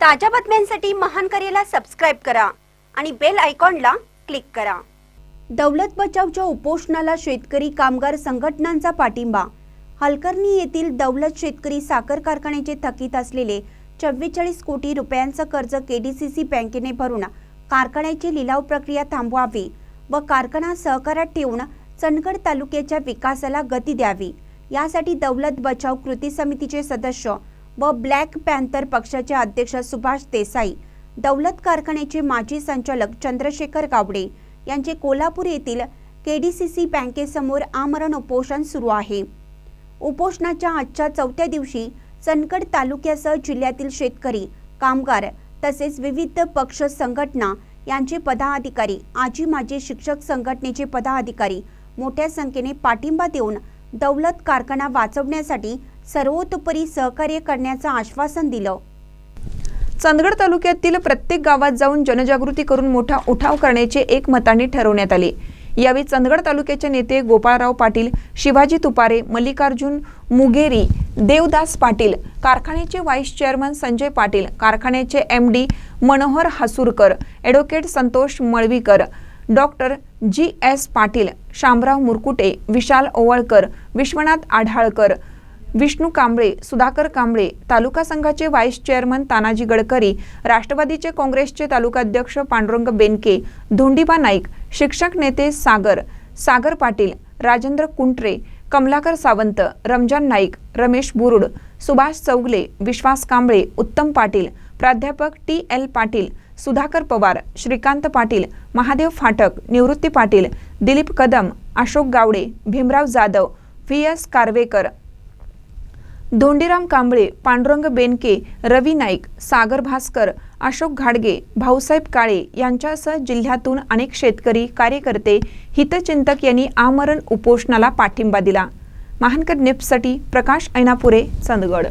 ताज्या बातम्यांसाठी महान करेला सबस्क्राईब करा आणि बेल आयकॉनला क्लिक करा. दौलत बचावच्या उपोषणाला शेतकरी कामगार संघटनांचा पाठिंबा. हलकर्णी येथील दौलत शेतकरी साखर कारखान्याचे थकीत असलेले चव्वेचाळीस कोटी रुपयांचं कर्ज केडीसीसी बँकेने भरून कारखान्याची लिलाव प्रक्रिया थांबवावी व कारखाना सहकारात ठेवून चंदगड तालुक्याच्या विकासाला गती द्यावी. यासाठी दौलत बचाव कृती समितीचे सदस्य व ब्लॅक पॅन्थर पक्षाचे अध्यक्ष सुभाष देसाई दौलत कारखान्याचे माजी संचालक चंद्रशेखर गावडे यांचे कोल्हापूर येथील के डी सी सी बँकेसमोर आमरण उपोषण सुरू आहे. उपोषणाच्या आजच्या चौथ्या दिवशी चंदगड तालुक्यासह जिल्ह्यातील शेतकरी कामगार तसेच विविध पक्ष संघटना यांचे पदाधिकारी आजी माजी शिक्षक संघटनेचे पदाधिकारी मोठ्या संख्येने पाठिंबा देऊन दौलत कारखाना वाचवण्यासाठी सर्वतोपरी सहकार्य करण्याचं आश्वासन दिलं. चंदगड तालुक्यातील प्रत्येक गावात जाऊन जनजागृती करून मोठा उठाव करण्याचे एकमताने ठरवण्यात आले. यावेळी चंदगड तालुक्याचे नेते गोपाळराव पाटील शिवाजी तुपारे मल्लिकार्जुन मुगेरी देवदास पाटील कारखान्याचे व्हाईस चेअरमन संजय पाटील कारखान्याचे M D Manohar Hasurkar advocate Santosh Malvikar doctor G S Patil Shamrao Murkute Vishal Ovalkar Vishwanath Adhalkar Vishnu Kamble Sudhakar Kamble तालुका संघाचे व्हाईस चेअरमन तानाजी गडकरी राष्ट्रवादीचे काँग्रेसचे तालुकाध्यक्ष पांडुरंग बेनके धोंडीबा नाईक शिक्षक नेते सागर सागर पाटील राजेंद्र कुंट्रे कमलाकर सावंत रमजान नाईक रमेश बुरुड सुभाष चौगले विश्वास कांबळे उत्तम पाटील प्राध्यापक T L Patil Sudhakar Pawar Shrikant Patil Mahadev Phatak Nivrutti Patil Dilip Kadam Ashok Gawade Bhimrao Jadhav V S Karvekar Dhondiram Kamble Pandurang Benke Ravi Naik Sagar Bhaskar Ashok घाडगे भाऊसाहेब काळे यांच्यासह जिल्ह्यातून अनेक शेतकरी कार्यकर्ते हितचिंतक यांनी आमरण उपोषणाला पाठिंबा दिला. महानकर निप्ससाठी प्रकाश ऐनापुरे चंदगड.